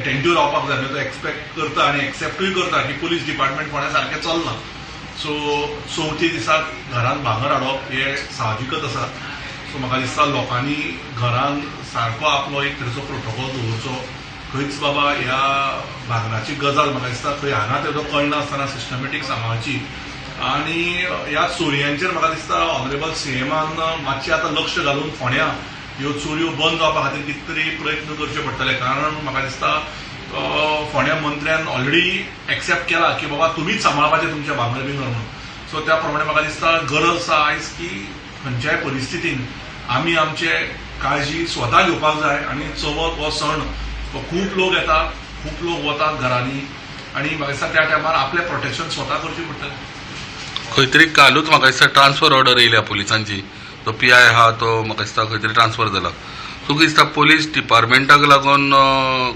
Attentive रावपाक जाय तो एक्सपेक्ट करता आनी एक्सेप्टूय करता. की पुलीस डिपार्टमेंट फोंड्या सारकें चलना सो चवथी दिसाक घरान भांगर हाडप हें साहजिकच आसा सो म्हाका दिसता लोकांनी घरान सारको आपलो एक तरेचो प्रोटोकॉल दवरचो. खंयच बाबा ह्या भांगराची गजाल म्हाका दिसता खंय हांगा तेजो कळनासतना सिस्टमॅटीक सांबाळची आनी ह्या चोरयांचेर म्हाका दिसता ऑनरेबल सीएमान मातशें आतां लक्ष घालून फोंड्या ह्यो चोरयो बंद जावपा खातीर कितें तरी प्रयत्न करचे पडटले. कारण म्हाका दिसता फोंड्या मंत्र्यान ऑलरेडी एक्सेप्ट केला की बाबा तुमीच सांबाळपाचें तुमच्या भांगर बिंगर म्हणून. सो त्या प्रमाणे म्हाका दिसता गरज आसा आयज की खंयच्याय परिस्थितीन आमी आमचे काळजी स्वता घेवपाक जाय आनी चवथ हो सण हो खूब लोक येतात खूब लोक वतात घरांनी आनी म्हाका दिसता त्या टायमार आपलें प्रोटेक्शन स्वता करचें पडटलें. खंय तरी कालूच म्हाका दिसता ट्रान्सफर ऑर्डर येयल्या पुलिसांची. तो पी आय आहा तो म्हाका दिसता खंय तरी ट्रान्सफर जाला तुका दिसता पुलीस डिपार्टमेंटाक लागून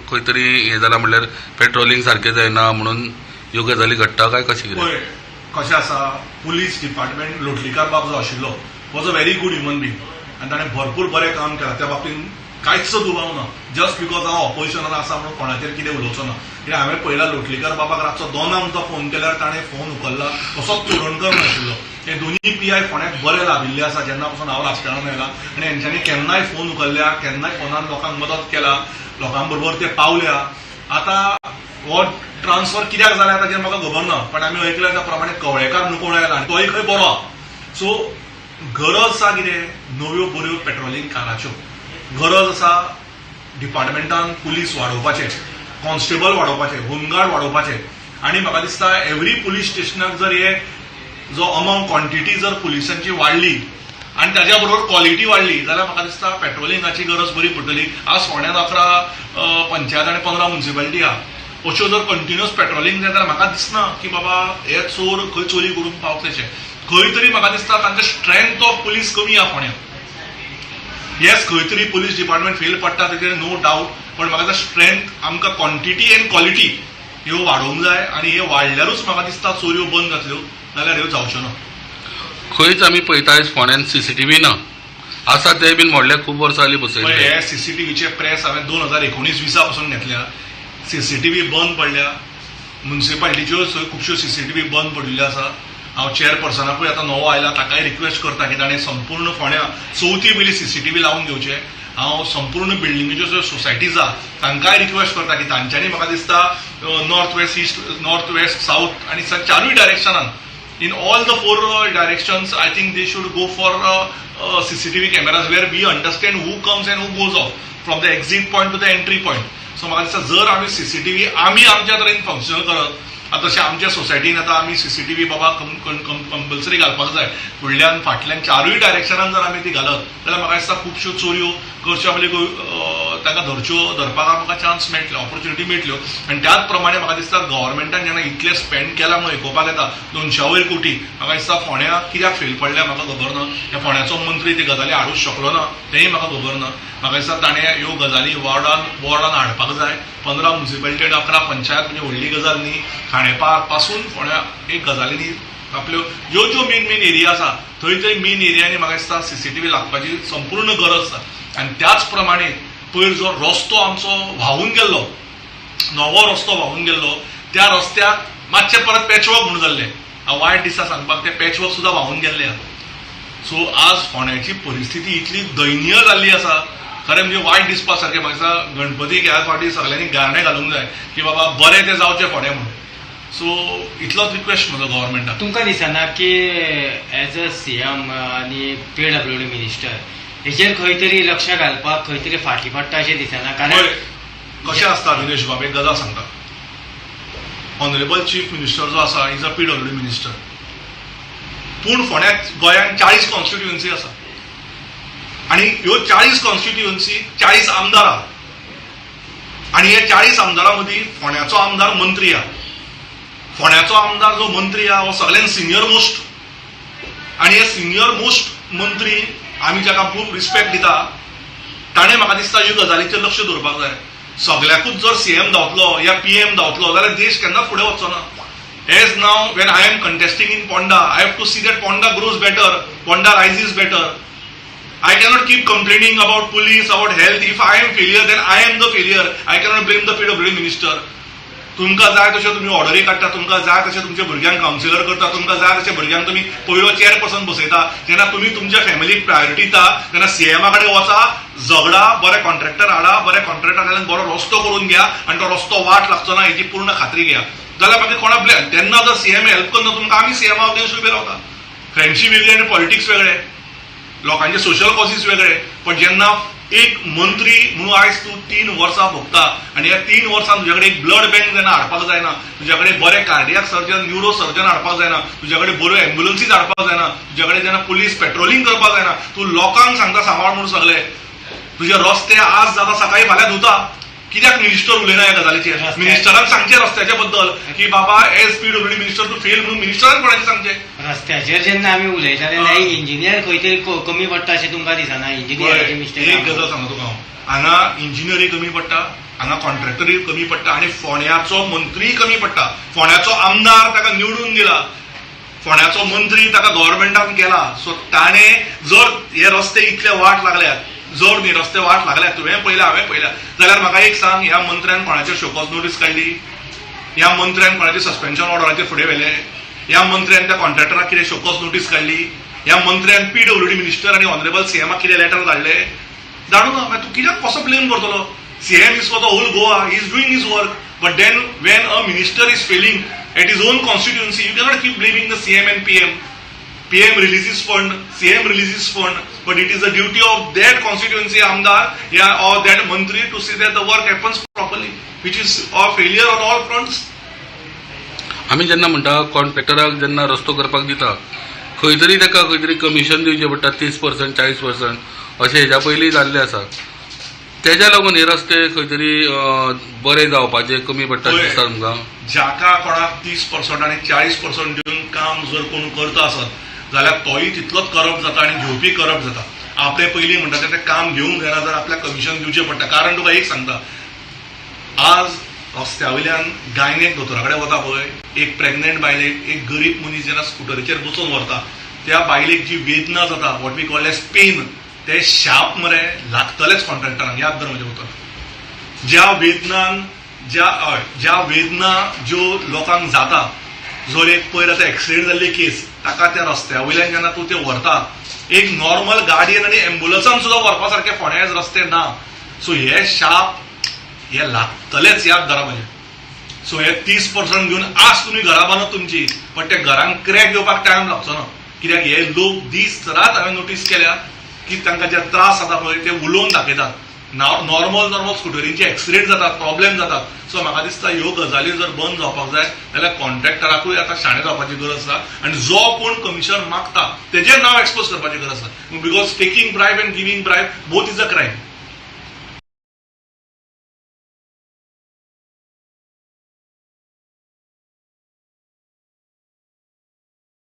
खंय तरी हें जालां म्हणल्यार पेट्रोलिंग सारकें जायना म्हणून ह्यो गजाली घडटा काय कशें कितें कशें आसा पुलीस डिपार्टमेंट लोटलीकार बाब जो आशिल्लो was a very good human being आनी ताणें भरपूर बरें काम केलां. त्या बाबतींत कांयच दुबाव ना जस्ट बिकॉज हांव ऑपोजिशनान आसा म्हणून कोणाचेर कितें उलोवचो ना. कित्याक हांवें पळयला लोटलीकर बाबाक रातचो दोना म्हणटा फोन केल्यार ताणें फोन उखल्ला. असोच चोरणकर नाशिल्लो हे दोन्ही पी आय फोंड्याक बरे लाभिल्ले आसा जेन्ना पासून हांव राजकारणांत आयला आनी हेंच्यांनी केन्नाय फोन उखल्ल्या केन्नाय फोनान लोकांक मदत केला लोकां बरोबर ते पावल्या. आतां हो ट्रान्सफर कित्याक जाला ताचेर म्हाका खबर ना पण आमी ऐकल्या त्या प्रमाणे कवळेकार नुकोण आयला आनी तोय खंय बरो आहा. सो गरज आसा कितें नव्यो बऱ्यो पेट्रोलिंग काराच्यो. गरज आसा डिपार्टमेंटान पुलीस वाडोवपाचे कॉन्स्टेबल वाडोवपाचें होमगार्ड वाडोवपाचें आनी म्हाका दिसता एव्हरी पुलीस स्टेशनाक जर हे जो अमावंट क्वांटिटी जर पुलिसांची वाडली आनी ताज्या बरोबर क्वॉलिटी वाडली जाल्यार म्हाका दिसता पेट्रोलिंगाची गरज बरी पडटली आज फोंड्यान अकरा पंचायत आनी पंदरा म्युन्सिपालिटी आहा अश्यो जर कंटिन्युअस पेट्रोलिंग जाय जाल्यार म्हाका दिसना की बाबा हे चोर खंय चोरी करून पावतलेशे खंय तरी म्हाका दिसता तांकां स्ट्रेंथ ऑफ पुलीस कमी आहा फोंड्यान येस खंय तरी पुलीस डिपार्टमेंट फेल पडटा तेजेर नो डावट पण म्हाका दिसता स्ट्रेंथ आमकां क्वांटिटी एंड क्वालिटी ह्यो वाडोवंक जाय आनी हे वाडल्यारूच म्हाका दिसता चोरयो बंद जातल्यो. नाल्यार ह्यो जावच्यो ना खंयच आमी पळयता आयज फोंड्यान सीसीटीव्ही ना. आसा ते बीन व्हडले खूब वर्सां जालीं बसयले हे सीसीटीव्हीचे प्रेस हांवें दोन हजार एकोणीस विसा पासून घेतल्या सीसीटीव्ही बंद पडल्या. म्युन्सिपालिटीच्यो खुबश्यो सीसीटीव्ही बंद पडिल्ल्यो आसा. हांव चेअरपर्सनाकूय आतां नवो आयला ताकाय रिक्वेस्ट करता की ताणें संपूर्ण फोंड्या चवथी पयली सीसीटीव्ही लावन घेवचे. हांव संपूर्ण बिल्डिंगेच्यो ज्यो सोसायटीज आहा तांकांय रिक्वेस्ट करता की तांच्यांनी म्हाका दिसता north west east north west south आनी स- चारूय डायरेक्शनान in all the four uh, directions, I think they should go for uh, uh, CCTV cameras where we understand who comes and who goes off from the exit point to the entry point. So मला दिसतं जर आम्ही CCTV आम्ही आमच्या तरेन functional करत आतां तशें आमच्या सोसायटीन आतां आमी सीसीटीव्ही बाबा कंपल्सरी घालपाक जाय फुडल्यान फाटल्यान चारूय डायरेक्शनान जर आमी ती घालत जाल्यार म्हाका दिसता खुबश्यो चोरयो करच्यो आपल्यो ताका धरच्यो धरपाक म्हाका चान्स मेळटलो ऑपॉर्च्युनिटी मेळटल्यो आनी त्याच प्रमाणे म्हाका दिसता गव्हर्मेंटान जेन्ना इतले स्पेंड केला म्हणून आयकुपाक येता दोनशा वयर कोटी. म्हाका दिसता फोंड्या कित्याक फेल पडल्या म्हाका खबर ना. त्या फोंड्याचो मंत्री ती गजाली हाडूंक शकलो ना तेंय म्हाका खबर ना. म्हाका दिसता ताणें ह्यो गजाली वॉर्डान वॉर्डान हाडपाक जाय. पंदरा म्युन्सिपालिटी अकरा पंचायत म्हणजे व्हडली गजाल न्ही. खाणेपारपासून फोंड्या एक गजालींनी आपल्यो ज्यो ज्यो मेन मेन एरिया आसा थंय थंय मेन एरियांनी म्हाका दिसता सीसीटीव्ही लागपाची संपूर्ण गरज आसा. आनी त्याच प्रमाणे पयर जो रस्तो आमचो व्हांवून गेल्लो नवो रस्तो व्हांवून गेल्लो त्या रस्त्याक मातशें परत पॅचवर्क म्हणून जाल्लें. हांव वायट दिसा सांगपाक तें पॅचवर्क सुद्दां व्हांवून गेल्लें आसा सो आज फोंड्याची परिस्थिती इतली दयनीय जाल्ली आसा. खरें म्हणजे वायट दिसपा सारकें म्हाका दिसता गणपतीक ह्या फावटी सगळ्यांनी गाणें घालूंक जाय. की बाबा बरें तें जावचें फोंडें म्हणून. सो इतलोच रिक्वेस्ट म्हजो गव्हर्मेंटाक तुमकां दिसना की एज अ सी एम आनी पी डब्ल्यू डी मिनिस्टर हेचेर खंय तरी लक्ष घालपाक खंय तरी फाटी पडटा अशें दिसना कारण कशें आसता दिनेश बाब एक गजाल सांगता. ऑनरेबल चीफ मिनिस्टर जो आसा is a P W minister पूण फोंड्यात गोंयांत चाळीस कॉन्स्टिट्युएन्सी आसा. आनी ह्यो चाळीस कॉन्स्टिट्युएन्सी चाळीस आमदार आहा आनी हे चाळीस आमदारां मदीं फोंड्याचो आमदार मंत्री आहा फोंड्याचो आमदार जो मंत्री आहा हो सगळ्यांत सिनियर मोस्ट आनी हे सिनियर मोस्ट मंत्री आमी जाका खूब रिस्पेक्ट दिता ताणें म्हाका दिसता ह्यो गजालीचेर लक्ष दवरपाक जाय. सगळ्याकूच जर सीएम धांवतलो या पीएम धांवतलो जाल्यार देश केन्ना फुडें वचचो ना. As now when I am contesting in Ponda I have to see that Ponda grows better Ponda rises better I cannot keep complaining about police about health if I am failure then I am the failure I cannot blame the PWD minister तुमकां जाय तशें तुमी ऑर्डरी काडटा तुमकां जाय तशें तुमच्या भुरग्यांक कावन्सिलर करता तुमकां जाय तशें भुरग्यांक तुमी पयलो चेअर पर्सन बसयता जेन्ना तुमी तुमच्या फॅमिलीक प्रायोरिटी दिता तेन्ना सीएमा कडेन वचा झगडा बरे कॉन्ट्रॅक्टर हाडा बरे कॉन्ट्रॅक्टर हाडून बरो रस्तो करून घ्या आनी तो रस्तो वाट लागचो ना हेची पूर्ण खात्री घ्या. जाल्यार मागीर कोणा ब्लेम तेन्ना जर सीएम हेल्प करना तुमकां आमी सीएमा अगेन्स्ट उबे रावता. फ्रेंडशीप वेगळी आनी पॉलिटिक्स वेगळे. लोकांचे सोशल कॉजीस वेगळे. पण जेन्ना एक मंत्री म्हणून आयज तूं तीन वर्सां भोगता. आनी ह्या तीन वर्सां तुज्या कडेन एक ब्लड बँक जेन्ना हाडपाक जायना तुज्या कडेन बरे कार्डियाक सर्जन न्युरो सर्जन हाडपाक जायना तुज्या कडेन बऱ्यो एम्बुलंसीस हाडपाक जायना तुज्या कडेन जेन्ना पुलीस पेट्रोलिंग करपाक जायना तूं लोकांक सांगता सांबाळ म्हणून सगळे. तुजे रस्ते आज जाता सकाळी फाल्यां धुता. कित्याक मिनिस्टर उलयना ह्या गजालीचेर मिनिस्टराक सांगचें रस्त्याच्या बद्दल की बाबा एज पी डब्ल्यू मिनिस्टर तूं फेल म्हणून मिनिस्टरान कोणाचें सांगचें? रस्त्याचेर जेन्ना आमी उलयता तेन्ना हा. इंजिनियर खंय तरी कमी पडटा अशें तुमकां दिसना. इंजिनियराचे एक गजाल सांगता तुका हांव हांगा इंजिनियरी कमी पडटा हांगा कॉन्ट्रॅक्टरी कमी पडटा आनी फोंड्याचो मंत्री कमी पडटा. फोंड्याचो आमदार ताका निवडून दिला. फोंड्याचो मंत्री ताका गव्हर्मेंटान केला. सो ताणे जर हे रस्ते इतले वाट लागल्यात जर न्ही रस्ते वाट लागल्यात तुवें पयल्या हांवें पयल्या जाल्यार म्हाका एक सांग ह्या मंत्र्यान कोणाचेर शोकॉज नोटीस काडली ह्या मंत्र्यान कोणाचे सस्पेन्शन ऑर्डराचेर फुडें व्हेले ह्या मंत्र्यान त्या कॉन्ट्रॅक्टराक कितें शोकॉज नोटीस काडली ह्या मंत्र्यान पीडब्ल्यूडी मिनिस्टर आनी ऑनरेबल सीएमाक कितें लेटर धाडले धाडू ना मागीर तूं कित्याक कसो ब्लेम करतलो? CM is for the whole Goa he is doing his work but then when a minister is failing at his own constituency you cannot keep blaming the CM and PM PM releases fund, CM releases fund, but it is the duty of that constituency Amdar yeah, or that Mantri to see that the work happens properly, which is a failure on all fronts. आमी जेन्ना म्हणटा कॉन्ट्रॅक्टराक जेन्ना रस्तो करपाक दिता खंय तरी ताका खंय तरी कमिशन दिवचें पडटा तीस पर्संट चाळीस पर्संट अशें हेज्या पयलीं जाल्लें आसा तेज्या लागून हे रस्ते खंय तरी बरे जावपाचे कमी पडटा. दिसता तुमकां जाका कोणाक तीस पर्संट आणि चाळीस पर्संट दिवन काम जर कोण करता आसत जाल्यार तोय तितलोच करप्ट जाता आणि घेवपी करप्ट जाता आपले पयलीं म्हणटा ते- काम घेवंक जायना जाल्यार आपल्याक कमिशन दिवचें पडटा कारण तुका एक सांगता. आज रस्त्यावयल्यान गायनेक दोतोरा कडेन वता पळय एक प्रेग्नंट बायलेक एक गरीब मनीस जेन्ना स्कुटरीचेर बसून व्हरता त्या बायलेक जी वेदना जाता what we call as pain ते शाप मरे लागतलेच कॉन्ट्रॅक्टरांक याद धर म्हज्या उतर ज्या वेदनान ज्या हय ज्या वेदना ज्यो लोकांक जाता जर एक पयर आतां एक्सिडेंट जाल्ली केस ताका त्या रस्त्या वयल्यान जेन्ना तूं ते व्हरता एक नॉर्मल गाडयेन आनी एम्ब्युलन्सान सुद्दां व्हरपा सारके फोंड्याच रस्ते ना. सो हे शाप हे लागतलेच याद धरा म्हजे सो हे तीस पर्संट घेवन आज तुमी घरा बांदत तुमची. पण त्या घरांक क्रॅक येवपाक टायम लागचो ना. कित्याक हे लोक दीस रात हांवें नोटीस केल्या की तांकां जे त्रास जाता पळय ते उलोवन दाखयतात. नॉर्मल नॉर्मल स्कुटरींचे एक्सिडेंट जातात प्रॉब्लेम जातात. सो म्हाका दिसता ह्यो गजाली जर बंद जावपाक जाय जाल्यार कॉन्ट्रॅक्टराकूय आतां शाणे जावपाची गरज आसा. आनी जो कोण कमिशन मागता तेजेर नांव एक्सपोज करपाची गरज आसा. Because taking bribe and giving bribe both is a crime